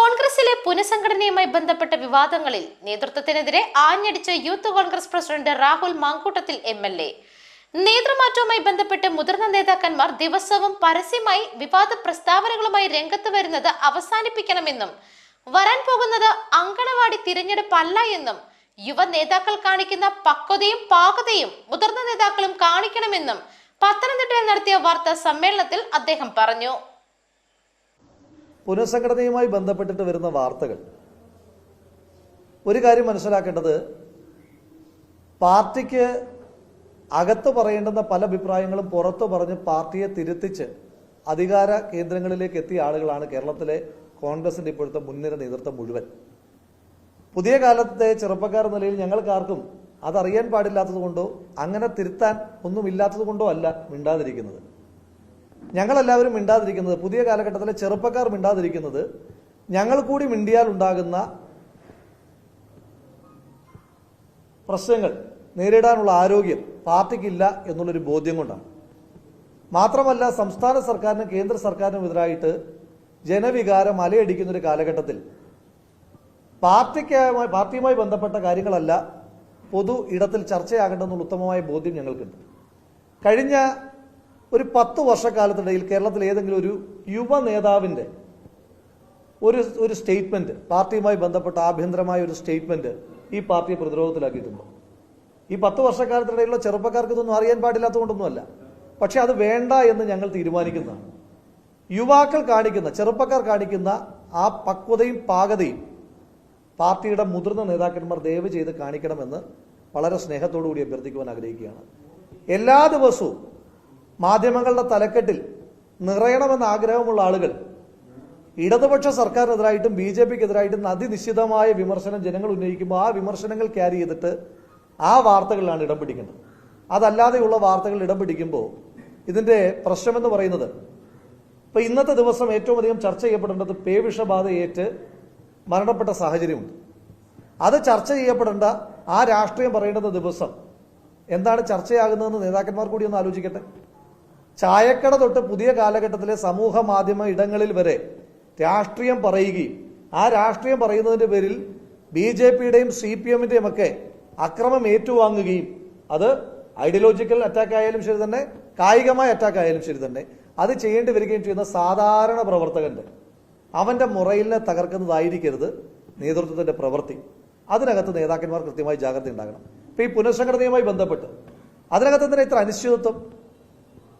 കോൺഗ്രസിലെ പുനഃസംഘടനയുമായി ബന്ധപ്പെട്ട വിവാദങ്ങളിൽ നേതൃത്വത്തിനെതിരെ ആഞ്ഞടിച്ച youth Congress president Rahul Mamkootathil M L A. നേതൃമാറ്റവുമായി ബന്ധപ്പെട്ട് മുതിർന്ന നേതാക്കന്മാർ ദിവസവും പരസ്യമായി വിവാദ പ്രസ്താവനകളുമായി രംഗത്ത് വരുന്നത് അവസാനിപ്പിക്കണമെന്നും വരാൻ പോകുന്നത് അങ്കണവാടി തിരഞ്ഞെടുപ്പല്ല എന്നും യുവ നേതാക്കൾ കാണിക്കുന്ന പക്വതയും പാകതയും മുതിർന്ന നേതാക്കളും കാണിക്കണമെന്നും പത്തനംതിട്ടയിൽ നടത്തിയ വാർത്താ സമ്മേളനത്തിൽ അദ്ദേഹം പറഞ്ഞു. പുനഃസംഘടനയുമായി ബന്ധപ്പെട്ടിട്ട് വരുന്ന വാർത്തകൾ. ഒരു കാര്യം മനസ്സിലാക്കേണ്ടത് പാർട്ടിക്ക് അകത്ത് പറയേണ്ടുന്ന പല അഭിപ്രായങ്ങളും പുറത്തു പറഞ്ഞ് പാർട്ടിയെ തിരുത്തിച്ച് അധികാര കേന്ദ്രങ്ങളിലേക്ക് എത്തിയ ആളുകളാണ് കേരളത്തിലെ കോൺഗ്രസിന്റെ ഇപ്പോഴത്തെ മുൻനിര നേതൃത്വം മുഴുവൻ. പുതിയ കാലത്തെ ചെറുപ്പക്കാർ നിലയിൽ ഞങ്ങൾക്കാർക്കും അതറിയാൻ പാടില്ലാത്തത് കൊണ്ടോ അങ്ങനെ തിരുത്താൻ ഒന്നുമില്ലാത്തതുകൊണ്ടോ അല്ല മിണ്ടാതിരിക്കുന്നത്. ഞങ്ങളെല്ലാവരും മിണ്ടാതിരിക്കുന്നത് പുതിയ കാലഘട്ടത്തിലെ ചെറുപ്പക്കാർ മിണ്ടാതിരിക്കുന്നത് ഞങ്ങൾ കൂടി മിണ്ടിയാൽ ഉണ്ടാകുന്ന പ്രശ്നങ്ങൾ നേരിടാനുള്ള ആരോഗ്യം പാർട്ടിക്കില്ല എന്നുള്ളൊരു ബോധ്യം കൊണ്ടാണ്. മാത്രമല്ല സംസ്ഥാന സർക്കാരിനും കേന്ദ്ര സർക്കാരിനും എതിരായിട്ട് ജനവികാരം അലയടിക്കുന്ന ഒരു കാലഘട്ടത്തിൽ പാർട്ടിക്കുമായി പാർട്ടിയുമായി ബന്ധപ്പെട്ട കാര്യങ്ങളല്ല പൊതു ഇടത്തിൽ ചർച്ചയാകേണ്ടെന്നുള്ള ഉത്തമമായ ബോധ്യം ഞങ്ങൾക്കുണ്ട്. കഴിഞ്ഞ ഒരു പത്ത് വർഷക്കാലത്തിനിടയിൽ കേരളത്തിലെ ഏതെങ്കിലും ഒരു യുവ നേതാവിന്റെ ഒരു ഒരു സ്റ്റേറ്റ്മെന്റ് പാർട്ടിയുമായി ബന്ധപ്പെട്ട ആഭ്യന്തരമായ ഒരു സ്റ്റേറ്റ്മെന്റ് ഈ പാർട്ടിയെ പ്രതിരോധത്തിലാക്കിയിട്ടുണ്ടോ. ഈ പത്ത് വർഷക്കാലത്തിനിടയിലുള്ള ചെറുപ്പക്കാർക്ക് ഇതൊന്നും അറിയാൻ പാടില്ലാത്തതുകൊണ്ടൊന്നുമല്ല. പക്ഷേ അത് വേണ്ട എന്ന് ഞങ്ങൾ തീരുമാനിക്കുന്നതാണ്. യുവാക്കൾ കാണിക്കുന്ന ചെറുപ്പക്കാർ കാണിക്കുന്ന ആ പക്വതയും പാകതയും പാർട്ടിയുടെ മുതിർന്ന നേതാക്കന്മാർ ദയവ് ചെയ്ത് കാണിക്കണമെന്ന് വളരെ സ്നേഹത്തോടു കൂടി അഭ്യർത്ഥിക്കുവാൻ ആഗ്രഹിക്കുകയാണ്. എല്ലാ ദിവസവും മാധ്യമങ്ങളുടെ തലക്കെട്ടിൽ നിറയണമെന്ന ആഗ്രഹമുള്ള ആളുകൾ ഇടതുപക്ഷ സർക്കാരിനെതിരായിട്ടും ബി ജെ പിക്കെതിരായിട്ടും അതിനിശ്ചിതമായ വിമർശനം ജനങ്ങൾ ഉന്നയിക്കുമ്പോൾ ആ വിമർശനങ്ങൾ ക്യാരി ചെയ്തിട്ട് ആ വാർത്തകളിലാണ് ഇടം പിടിക്കേണ്ടത് അതല്ലാതെയുള്ള വാർത്തകൾ ഇടം പിടിക്കുമ്പോൾ ഇതിന്റെ പ്രശ്നമെന്ന് പറയുന്നത് ഇപ്പൊ ഇന്നത്തെ ദിവസം ഏറ്റവും അധികം ചർച്ച ചെയ്യപ്പെടേണ്ടത് പേവിഷബാധയേറ്റ് മരണപ്പെട്ട സാഹചര്യമുണ്ട്. അത് ചർച്ച ചെയ്യപ്പെടേണ്ട ആ രാഷ്ട്രീയം പറയേണ്ടുന്ന ദിവസം എന്താണ് ചർച്ചയാകുന്നതെന്ന് നേതാക്കന്മാർ കൂടി ഒന്ന് ആലോചിക്കട്ടെ? ചായക്കട തൊട്ട് പുതിയ കാലഘട്ടത്തിലെ സമൂഹ മാധ്യമ ഇടങ്ങളിൽ വരെ രാഷ്ട്രീയം പറയുകയും ആ രാഷ്ട്രീയം പറയുന്നതിന്റെ പേരിൽ ബി ജെ പിയുടെയും സി പി എമ്മിന്റെയും ഒക്കെ അക്രമം ഏറ്റുവാങ്ങുകയും അത് ഐഡിയോളജിക്കൽ അറ്റാക്ക് ആയാലും ശരി തന്നെ കായികമായ അറ്റാക്ക് ആയാലും ശരി തന്നെ അത് ചെയ്യേണ്ടി വരികയും ചെയ്യുന്ന സാധാരണ പ്രവർത്തകന്റെ അവന്റെ മുറയിലിനെ തകർക്കുന്നതായിരിക്കരുത് നേതൃത്വത്തിന്റെ പ്രവൃത്തി. അതിനകത്ത് നേതാക്കന്മാർ കൃത്യമായി ജാഗ്രത ഉണ്ടാകണം. ഇപ്പൊ ഈ പുനഃസംഘടനയുമായി ബന്ധപ്പെട്ട് അതിനകത്ത് തന്നെ ഇത്ര അനിശ്ചിതത്വം?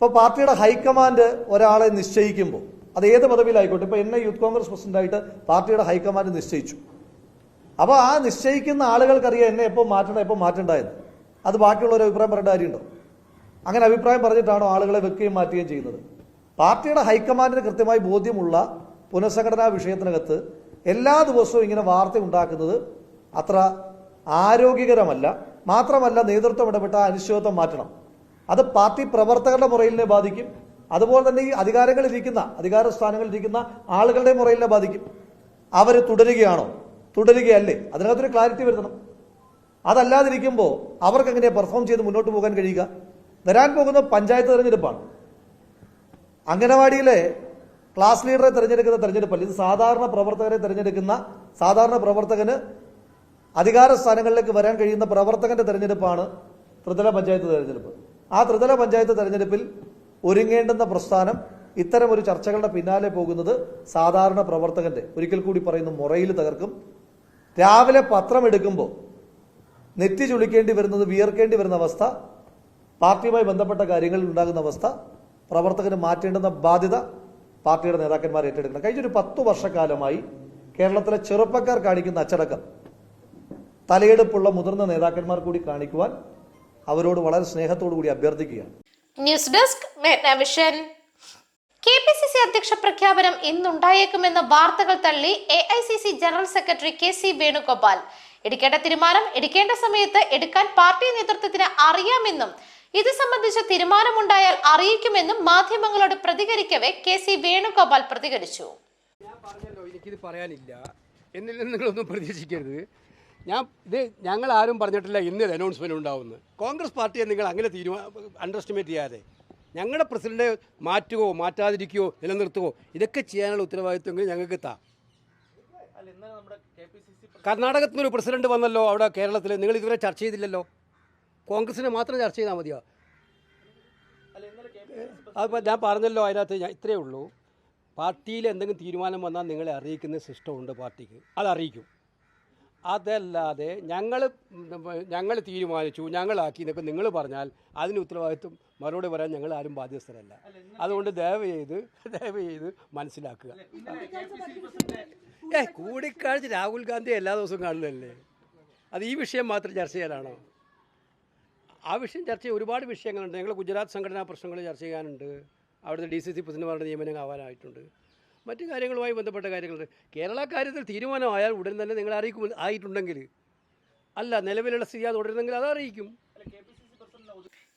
ഇപ്പൊ പാർട്ടിയുടെ ഹൈക്കമാൻഡ് ഒരാളെ നിശ്ചയിക്കുമ്പോൾ അത് ഏത് പദവിയിലായിക്കോട്ടെ ഇപ്പൊ എന്നെ യൂത്ത് കോൺഗ്രസ് പ്രസിഡന്റായിട്ട് പാർട്ടിയുടെ ഹൈക്കമാൻഡ് നിശ്ചയിച്ചു. അപ്പോൾ ആ നിശ്ചയിക്കുന്ന ആളുകൾക്കറിയാം എന്നെ എപ്പോൾ മാറ്റണം എപ്പോൾ മാറ്റണ്ടായെന്ന്. അത് ബാക്കിയുള്ളൊരു അഭിപ്രായം പറയേണ്ട കാര്യമുണ്ടോ? അങ്ങനെ അഭിപ്രായം പറഞ്ഞിട്ടാണോ ആളുകളെ വെക്കുകയും മാറ്റുകയും ചെയ്യുന്നത്? പാർട്ടിയുടെ ഹൈക്കമാൻഡിന് കൃത്യമായി ബോധ്യമുള്ള പുനഃസംഘടനാ വിഷയത്തിനകത്ത് എല്ലാ ദിവസവും ഇങ്ങനെ വാർത്ത ഉണ്ടാക്കുന്നത് അത്ര ആരോഗ്യകരമല്ല. മാത്രമല്ല നേതൃത്വം ഇടപെട്ട അനിശ്ചിതത്വം മാറ്റണം. അത് പാർട്ടി പ്രവർത്തകരുടെ മുറയിലിനെ ബാധിക്കും. അതുപോലെ തന്നെ ഈ അധികാരങ്ങളിലിരിക്കുന്ന അധികാര സ്ഥാനങ്ങളിലിരിക്കുന്ന ആളുകളുടെ മുറയിലിനെ ബാധിക്കും. അവർ തുടരുകയാണോ? തുടരുകയല്ലേ? അതിനകത്തൊരു ക്ലാരിറ്റി വരുത്തണം. അതല്ലാതിരിക്കുമ്പോൾ അവർക്ക് എങ്ങനെയാണ് പെർഫോം ചെയ്ത് മുന്നോട്ട് പോകാൻ കഴിയുക? വരാൻ പോകുന്ന പഞ്ചായത്ത് തെരഞ്ഞെടുപ്പാണ്. അംഗനവാടിയിലെ ക്ലാസ് ലീഡറെ തിരഞ്ഞെടുക്കുന്ന തെരഞ്ഞെടുപ്പല്ല ഇത് സാധാരണ പ്രവർത്തകരെ തിരഞ്ഞെടുക്കുന്ന സാധാരണ പ്രവർത്തകന് അധികാര സ്ഥാനങ്ങളിലേക്ക് വരാൻ കഴിയുന്ന പ്രവർത്തകന്റെ തെരഞ്ഞെടുപ്പാണ് ത്രിതല പഞ്ചായത്ത് തെരഞ്ഞെടുപ്പ്. ആ ത്രിതല പഞ്ചായത്ത് തെരഞ്ഞെടുപ്പിൽ ഒരുങ്ങേണ്ടുന്ന പ്രസ്ഥാനം ഇത്തരം ഒരു ചർച്ചകളുടെ പിന്നാലെ പോകുന്നത് സാധാരണ പ്രവർത്തകന്റെ ഒരിക്കൽ കൂടി പറയുന്ന മുറയിൽ തകർക്കും. രാവിലെ പത്രം എടുക്കുമ്പോൾ നെറ്റി ചുളിക്കേണ്ടി വരുന്നത് വിയർക്കേണ്ടി വരുന്ന അവസ്ഥ പാർട്ടിയുമായി ബന്ധപ്പെട്ട കാര്യങ്ങളിൽ ഉണ്ടാകുന്ന അവസ്ഥ പ്രവർത്തകന് മാറ്റേണ്ടുന്ന ബാധ്യത പാർട്ടിയുടെ നേതാക്കന്മാർ ഏറ്റെടുക്കണം. കഴിഞ്ഞൊരു പത്തു വർഷക്കാലമായി കേരളത്തിലെ ചെറുപ്പക്കാർ കാണിക്കുന്ന അച്ചടക്കം തലയെടുപ്പുള്ള മുതിർന്ന നേതാക്കന്മാർ കൂടി കാണിക്കുവാൻ അവരോട് വളരെ സ്നേഹത്തോടു കൂടി അഭ്യർത്ഥിക്കുകയാണ്. News desk K P C C അധ്യക്ഷ പ്രഖ്യാപനം ഇന്നുണ്ടായേക്കുമെന്ന വാർത്തകൾ തള്ളി A I C C general secretary K C Venugopal. എടുക്കേണ്ട തീരുമാനം എടുക്കേണ്ട സമയത്ത് എടുക്കാൻ പാർട്ടി നേതൃത്വത്തിന് അറിയാമെന്നും ഇത് സംബന്ധിച്ച തീരുമാനമുണ്ടായാൽ അറിയിക്കുമെന്നും മാധ്യമങ്ങളോട് പ്രതികരിക്കവെ കെ സി വേണുഗോപാൽ പ്രതികരിച്ചു. ഞാൻ പറഞ്ഞല്ലോ എനിക്കിത് പറയാനില്ല. എന്നിൽ നിങ്ങളൊന്നും പ്രതീക്ഷിക്കരുത്. ഞാൻ ഇത് ഞങ്ങൾ ആരും പറഞ്ഞിട്ടില്ല ഇന്ന് ഇത് അനൗൺസ്മെന്റ് ഉണ്ടാവുമെന്ന്. കോൺഗ്രസ് പാർട്ടിയെ നിങ്ങൾ അങ്ങനെ തീരുമാനം അണ്ടർ എസ്റ്റിമേറ്റ് ചെയ്യാതെ ഞങ്ങളുടെ പ്രസിഡന്റ് മാറ്റുകയോ മാറ്റാതിരിക്കുകയോ നിലനിർത്തുകയോ ഇതൊക്കെ ചെയ്യാനുള്ള ഉത്തരവാദിത്വങ്ങൾ ഞങ്ങൾക്ക് താ. കർണാടകത്തിൽ നിന്ന് ഒരു പ്രസിഡന്റ് വന്നല്ലോ അവിടെ കേരളത്തിൽ നിങ്ങൾ ഇതുവരെ ചർച്ച ചെയ്തില്ലല്ലോ. കോൺഗ്രസിനെ മാത്രം ചർച്ച ചെയ്താൽ മതിയോ? അതിപ്പോൾ ഞാൻ പറഞ്ഞല്ലോ അതിനകത്ത് ഞാൻ ഇത്രയേ ഉള്ളൂ. പാർട്ടിയിൽ എന്തെങ്കിലും തീരുമാനം വന്നാൽ നിങ്ങളെ അറിയിക്കുന്ന സിസ്റ്റമുണ്ട് പാർട്ടിക്ക്. അത് അറിയിക്കും. അതല്ലാതെ ഞങ്ങൾ ഞങ്ങൾ തീരുമാനിച്ചു ഞങ്ങളാക്കി എന്നൊക്കെ നിങ്ങൾ പറഞ്ഞാൽ അതിന് ഉത്തരവാദിത്വം മറുപടി പറയാൻ ഞങ്ങൾ ആരും ബാധ്യസ്ഥരല്ല. അതുകൊണ്ട് ദയവ് ചെയ്ത് ദയവ് ചെയ്ത് മനസ്സിലാക്കുക. ഏ കൂടിക്കാഴ്ച രാഹുൽ ഗാന്ധി എല്ലാ ദിവസവും കാണുന്നതല്ലേ? അത് ഈ വിഷയം മാത്രം ചർച്ച ചെയ്യാനാണോ? ആ വിഷയം ചർച്ച ചെയ്യാൻ ഒരുപാട് വിഷയങ്ങളുണ്ട്. ഞങ്ങൾ ഗുജറാത്ത് സംഘടനാ പ്രശ്നങ്ങൾ ചർച്ച ചെയ്യാനുണ്ട്. അവിടുത്തെ ഡി സി സി പ്രസിഡന്റുമാരുടെ നിയമനം ആവാനായിട്ടുണ്ട് മറ്റു കാര്യങ്ങളുമായി ബന്ധപ്പെട്ട കാര്യങ്ങളുണ്ട് കേരള കാര്യത്തിൽ തീരുമാനമായാൽ ഉടൻ തന്നെ നിങ്ങൾ അറിയിക്കും ആയിട്ടുണ്ടെങ്കിൽ. അല്ല നിലവിലുള്ള സ്ഥിതി അത് തുടരുന്നെങ്കിൽ അത് അറിയിക്കും.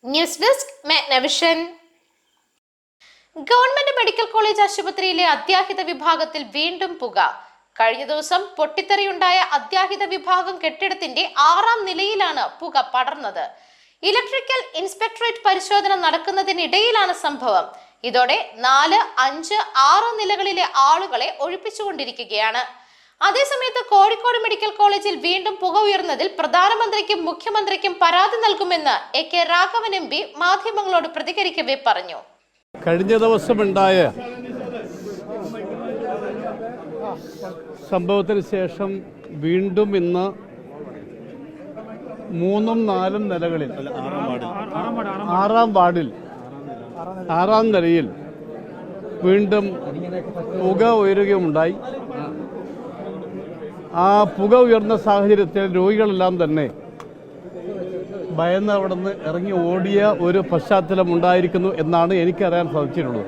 News desk Magnavision government medical college ആശുപത്രിയിലെ അത്യാഹിത വിഭാഗത്തിൽ വീണ്ടും പുക. കഴിഞ്ഞ ദിവസം പൊട്ടിത്തെറിയുണ്ടായ അത്യാഹിത വിഭാഗം കെട്ടിടത്തിന്റെ ആറാം നിലയിലാണ് പുക പടർന്നത്. ഇലക്ട്രിക്കൽ ഇൻസ്പെക്ടറേറ്റ് പരിശോധന നടക്കുന്നതിനിടയിലാണ് സംഭവം. ഇതോടെ നാല് അഞ്ച് ആറ് നിലകളിലെ ആളുകളെ ഒഴിപ്പിച്ചുകൊണ്ടിരിക്കുകയാണ്. അതേസമയത്ത് കോഴിക്കോട് മെഡിക്കൽ കോളേജിൽ വീണ്ടും പുക ഉയർന്നതിൽ പ്രധാനമന്ത്രിക്കും മുഖ്യമന്ത്രിക്കും പരാതി നൽകുമെന്ന് A K Raghavan M P മാധ്യമങ്ങളോട് പ്രതികരിക്കവേ പറഞ്ഞു. കഴിഞ്ഞ ദിവസമുണ്ടായ സംഭവത്തിന് ശേഷം വീണ്ടും ഇന്ന് മൂന്നും നാലും നിലകളിൽ ആറാം വാർഡിൽ ആറാം നിലയിൽ വീണ്ടും പുക ഉയരുകയുണ്ടായി ആ പുക ഉയർന്ന സാഹചര്യത്തിൽ രോഗികളെല്ലാം തന്നെ ഭയന്ന് അവിടെ നിന്ന് ഇറങ്ങി ഓടിയ ഒരു പശ്ചാത്തലം ഉണ്ടായിരിക്കുന്നു എന്നാണ് എനിക്കറിയാൻ സാധിച്ചിട്ടുള്ളത്.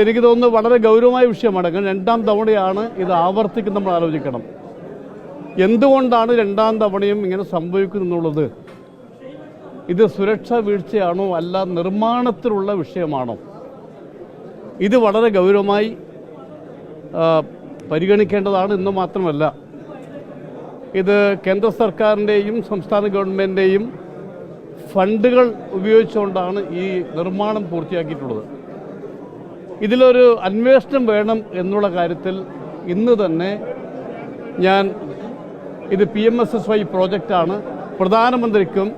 എനിക്ക് തോന്നുന്നു വളരെ ഗൗരവമായ വിഷയമാണ്. കാരണം രണ്ടാം തവണയാണ് ഇത് ആവർത്തിക്കുന്ന നമ്മൾ ആലോചിക്കണം. എന്തുകൊണ്ടാണ് രണ്ടാം തവണയും ഇങ്ങനെ സംഭവിക്കുന്നു എന്നുള്ളത് ഇത് സുരക്ഷാ വീഴ്ചയാണോ അല്ല നിർമ്മാണത്തിലുള്ള വിഷയമാണോ? ഇത് വളരെ ഗൗരവമായി പരിഗണിക്കേണ്ടതാണ് എന്ന് മാത്രമല്ല. ഇത് കേന്ദ്ര സർക്കാരിന്റെയും സംസ്ഥാന ഗവൺമെന്റിന്റെയും ഫണ്ടുകൾ ഉപയോഗിച്ചുകൊണ്ടാണ് ഈ നിർമ്മാണം പൂർത്തിയാക്കിയിട്ടുള്ളത്. ഇതിലൊരു അന്വേഷണം വേണം എന്നുള്ള കാര്യത്തിൽ ഇന്ന് തന്നെ ഞാൻ ഇത് P M S S Y പ്രോജക്റ്റാണ്. പ്രധാനമന്ത്രിക്കും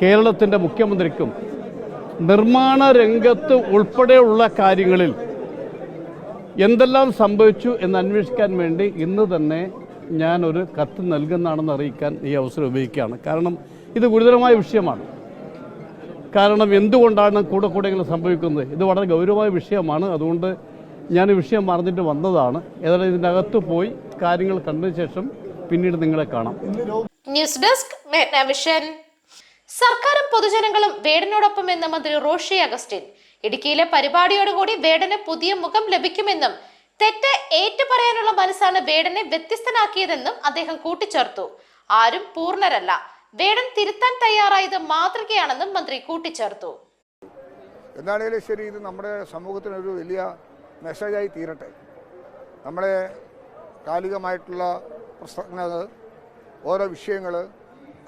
കേരളത്തിന്റെ മുഖ്യമന്ത്രിക്കും നിർമ്മാണ രംഗത്ത് ഉൾപ്പെടെയുള്ള കാര്യങ്ങളിൽ എന്തെല്ലാം സംഭവിച്ചു എന്ന് അന്വേഷിക്കാൻ വേണ്ടി ഇന്ന് തന്നെ ഞാനൊരു കത്ത് നൽകുന്നതാണെന്ന് അറിയിക്കാൻ ഈ അവസരം ഉപയോഗിക്കുകയാണ്. കാരണം ഇത് ഗുരുതരമായ വിഷയമാണ്. കാരണം എന്തുകൊണ്ടാണ് കൂടെ കൂടെ ഇങ്ങനെ സംഭവിക്കുന്നത്? ഇത് വളരെ ഗൗരവമായ വിഷയമാണ്. അതുകൊണ്ട് ഞാൻ ഈ വിഷയം മറന്നിട്ട് വന്നതാണ്. ഏതായാലും ഇതിന്റെ അകത്ത് പോയി കാര്യങ്ങൾ കണ്ടതിന് ശേഷം പിന്നീട് നിങ്ങളെ കാണാം. ന്യൂസ് ഡെസ്ക് സർക്കാരും പൊതുജനങ്ങളും വേടനോടൊപ്പം എന്ന് മന്ത്രി റോഷി അഗസ്റ്റിൻ. ഇടുക്കിയിലെ പരിപാടിയോടുകൂടി വേടന് പുതിയ മുഖം ലഭിക്കുമെന്നും തെറ്റ് പറയാനുള്ള മനസ്സാണ് വേടനെ വ്യത്യസ്തനാക്കിയതെന്നും അദ്ദേഹം കൂട്ടിച്ചേർത്തു. ആരും പൂർണരല്ല. വേടൻ തിരുത്താൻ തയ്യാറായത് മാതൃകയാണെന്നും മന്ത്രി കൂട്ടിച്ചേർത്തു. എന്നാണേലും ശരി ഇത് നമ്മുടെ സമൂഹത്തിനൊരു വലിയ മെസ്സേജായി തീരട്ടെ. നമ്മളെ കാലികമായിട്ടുള്ള പ്രശ്നങ്ങൾ ഓരോ വിഷയങ്ങൾ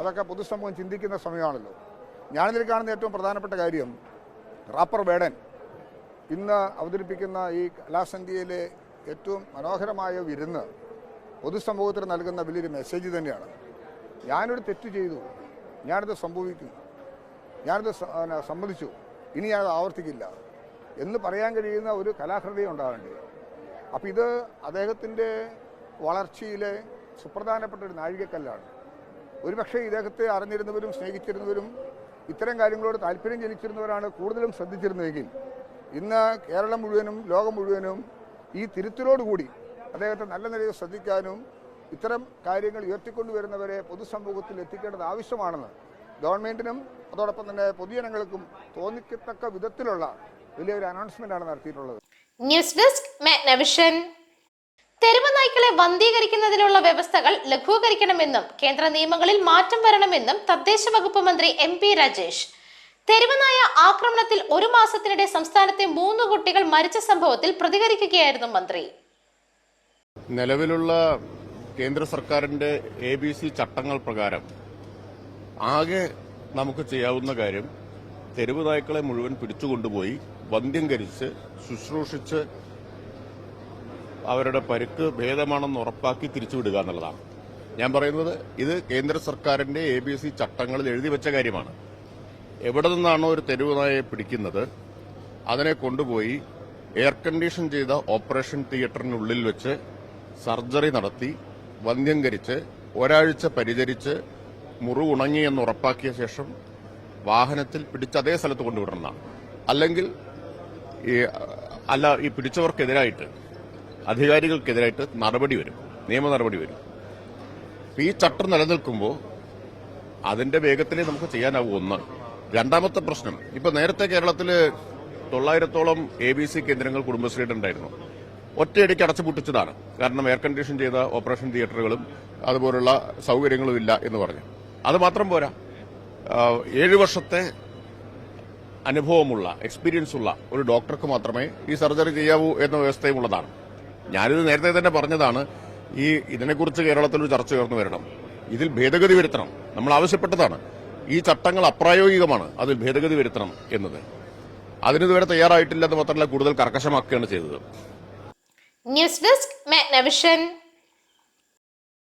അതൊക്കെ പൊതുസമൂഹം ചിന്തിക്കുന്ന സമയമാണല്ലോ. ഞാനിതിൽ കാണുന്ന ഏറ്റവും പ്രധാനപ്പെട്ട കാര്യം റാപ്പർ വേടൻ ഇന്ന് അവതരിപ്പിക്കുന്ന ഈ കലാസന്ധ്യയിലെ ഏറ്റവും മനോഹരമായ വിരുന്ന് പൊതുസമൂഹത്തിന് നൽകുന്ന വലിയൊരു മെസ്സേജ് തന്നെയാണ്. ഞാനൊരു തെറ്റ് ചെയ്തു. ഞാനിത് സംഭവിക്കും ഞാനിത് സമ്മതിച്ചു. ഇനി ഞാനത് ആവർത്തിക്കില്ല. എന്ന് പറയാൻ കഴിയുന്ന ഒരു കലാഹൃദയം ഉണ്ടാകേണ്ടത് അപ്പോൾ ഇത് അദ്ദേഹത്തിന്റെ വളർച്ചയിലെ സുപ്രധാനപ്പെട്ട ഒരു നാഴികക്കല്ലാണ്. ഒരുപക്ഷെ ഇദ്ദേഹത്തെ അറിഞ്ഞിരുന്നവരും സ്നേഹിച്ചിരുന്നവരും ഇത്തരം കാര്യങ്ങളോട് താല്പര്യം ജനിച്ചിരുന്നവരാണ് കൂടുതലും ശ്രദ്ധിച്ചിരുന്നതെങ്കിൽ ഇന്ന് കേരളം മുഴുവനും ലോകം മുഴുവനും ഈ തിരുത്തലോടുകൂടി അദ്ദേഹത്തെ നല്ല നിലയിൽ ശ്രദ്ധിക്കാനും ഇത്തരം കാര്യങ്ങൾ ഉയർത്തിക്കൊണ്ടുവരുന്നവരെ പൊതുസമൂഹത്തിൽ എത്തിക്കേണ്ടത് ആവശ്യമാണെന്ന് ഗവൺമെന്റിനും അതോടൊപ്പം തന്നെ പൊതുജനങ്ങൾക്കും തോന്നിക്കത്തക്ക വിധത്തിലുള്ള വലിയൊരു അനൗൺസ്മെന്റാണ് നടത്തിയിട്ടുള്ളത്. ന്യൂസ് ഡെസ്ക് തെരുവ് നായ്ക്കളെ വന്ധീകരിക്കുന്നതിനുള്ള വ്യവസ്ഥകൾ ലഘൂകരിക്കണമെന്നും കേന്ദ്ര നിയമങ്ങളിൽ മാറ്റം വരണമെന്നും തദ്ദേശ വകുപ്പ് മന്ത്രി എം പി രാജേഷ്. തെരുവനായ ആക്രമണത്തിൽ ഒരു മാസത്തിനിടെ സംസ്ഥാനത്തെ മൂന്ന് കുട്ടികൾ മരിച്ച സംഭവത്തിൽ പ്രതികരിക്കുകയായിരുന്നു മന്ത്രി. നിലവിലുള്ള കേന്ദ്ര സർക്കാരിന്റെ എ ബി സി ചട്ടങ്ങൾ പ്രകാരം ആകെ നമുക്ക് ചെയ്യാവുന്ന കാര്യം തെരുവ് നായ്ക്കളെ മുഴുവൻ പിടിച്ചുകൊണ്ടുപോയി വന്ധ്യംകരിച്ച് ശുശ്രൂഷിച്ച് അവരുടെ പരുക്ക് ഭേദമാണെന്ന് ഉറപ്പാക്കി തിരിച്ചുവിടുക എന്നുള്ളതാണ്. ഞാൻ പറയുന്നത് ഇത് കേന്ദ്ര സർക്കാരിന്റെ എ ബി സി ചട്ടങ്ങളിൽ എഴുതി വെച്ച കാര്യമാണ്. എവിടെ നിന്നാണോ ഒരു തെരുവ് നായയെ പിടിക്കുന്നത് അതിനെ കൊണ്ടുപോയി എയർ കണ്ടീഷൻ ചെയ്ത ഓപ്പറേഷൻ തിയേറ്ററിനുള്ളിൽ വെച്ച് സർജറി നടത്തി വന്ധ്യംകരിച്ച് ഒരാഴ്ച പരിചരിച്ച് മുറിവുണങ്ങി എന്ന് ഉറപ്പാക്കിയ ശേഷം വാഹനത്തിൽ പിടിച്ച് അതേ സ്ഥലത്ത് കൊണ്ടുവിടണമെന്നാണ് അല്ലെങ്കിൽ അല്ല ഈ പിടിച്ചവർക്കെതിരായിട്ട് അധികാരികൾക്കെതിരായിട്ട് നടപടി വരും. നിയമ നടപടി വരും. ഈ ചട്ടം നിലനിൽക്കുമ്പോൾ അതിന്റെ വേഗത്തിലേ നമുക്ക് ചെയ്യാനാവൂ ഒന്ന്. രണ്ടാമത്തെ പ്രശ്നം ഇപ്പൊ നേരത്തെ കേരളത്തിൽ തൊള്ളായിരത്തോളം എ ബി സി കേന്ദ്രങ്ങൾ കുടുംബശ്രീയുടെ ഉണ്ടായിരുന്നു ഒറ്റയടിക്ക് അടച്ചുപൂട്ടിച്ചതാണ് കാരണം എയർ കണ്ടീഷൻ ചെയ്ത ഓപ്പറേഷൻ തിയേറ്ററുകളും അതുപോലുള്ള സൗകര്യങ്ങളും ഇല്ല എന്ന് പറഞ്ഞു. അത് മാത്രം പോരാ. ഏഴു വർഷത്തെ അനുഭവമുള്ള എക്സ്പീരിയൻസ് ഉള്ള ഒരു ഡോക്ടർക്ക് മാത്രമേ ഈ സർജറി ചെയ്യാവൂ എന്ന വ്യവസ്ഥയും ഉള്ളതാണ് ഞാനിത് നേരത്തെ തന്നെ പറഞ്ഞതാണ് ഈ ഇതിനെക്കുറിച്ച് കേരളത്തിൽ ഒരു ചർച്ച ഉയർന്നു വരണം. ഇതിൽ ഭേദഗതി വരുത്തണം. നമ്മൾ ആവശ്യപ്പെട്ടതാണ്. ഈ ചട്ടങ്ങൾ അപ്രായോഗികമാണ്. അതിൽ ഭേദഗതി വരുത്തണം എന്നത്. അതിനിതുവരെ തയ്യാറായിട്ടില്ലെന്ന് മാത്രമല്ല കൂടുതൽ കർക്കശമാക്കുകയാണ് ചെയ്തത്. News desk